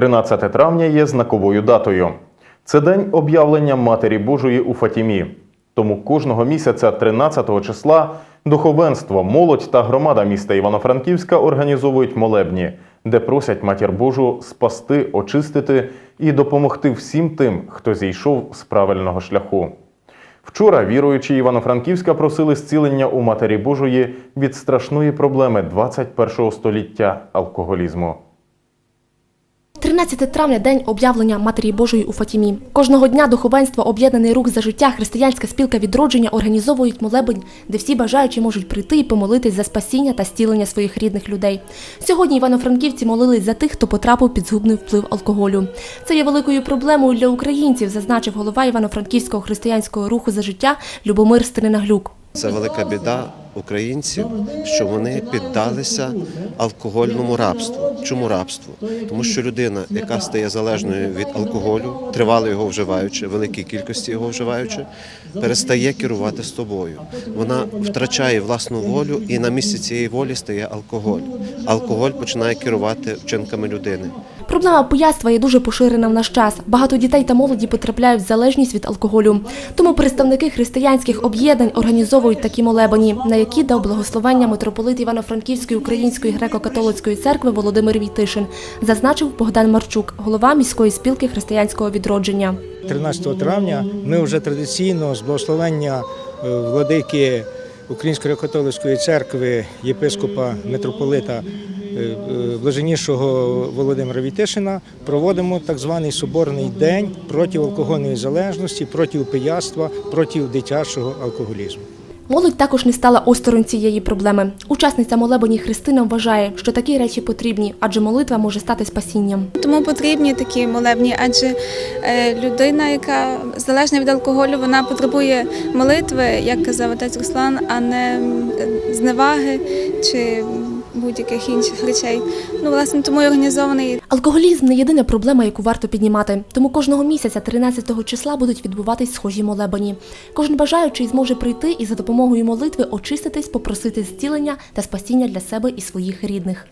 13 травня є знаковою датою. Це день об'явлення Матері Божої у Фатімі. Тому кожного місяця, 13 числа, духовенство, молодь та громада міста Івано-Франківська організовують молебні, де просять Матір Божу спасти, очистити і допомогти всім тим, хто зійшов з правильного шляху. Вчора віруючі Івано-Франківська просили зцілення у Матері Божої від страшної проблеми 21 століття алкоголізму. 13 травня день об'явлення Матері Божої у Фатімі. Кожного дня духовенство Об'єднаний рух за життя, християнська спілка відродження організовують молебень, де всі бажаючі можуть прийти і помолитись за спасіння та стілення своїх рідних людей. Сьогодні івано-франківці молились за тих, хто потрапив під згубний вплив алкоголю. Це є великою проблемою для українців, зазначив голова івано-франківського християнського руху за життя Любомир Стринаглюк. Це велика біда українців, що вони піддалися алкогольному рабству. Чому рабство? Тому що людина, яка стає залежною від алкоголю, тривало його вживаючи, великій кількості його вживаючи, перестає керувати з тобою. Вона втрачає власну волю, і на місці цієї волі стає алкоголь. Алкоголь починає керувати вчинками людини. Проблема пияцтва є дуже поширена в наш час. Багато дітей та молоді потрапляють в залежність від алкоголю. Тому представники християнських об'єднань організовують такі молебені, на які дав благословення митрополит Івано-Франківської української греко-католицької церкви Володимир Війтишин, зазначив Богдан Марчук, голова міської спілки християнського відродження. 13 травня ми вже традиційно з благословення е, владики Української католицької церкви єпископа митрополита блаженнішого Володимира Вітишина проводимо так званий соборний день проти алкогольної залежності, проти пияцтва, проти дитячого алкоголізму. Молодь також не стала осторонь цієї проблеми. Учасниця молебені Христина вважає, що такі речі потрібні, адже молитва може стати спасінням. Тому потрібні такі молебні, адже е, людина, яка залежна від алкоголю, вона потребує молитви, як казав отець Руслан, а не е, зневаги чи будь-яких інших речей. Ну, власне, тому і організований Алкоголізм не єдина проблема, яку варто піднімати. Тому кожного місяця, 13 числа, будуть відбуватись схожі молебані. Кожен бажаючий зможе прийти і за допомогою молитви очиститись, попросити зцілення та спасіння для себе і своїх рідних.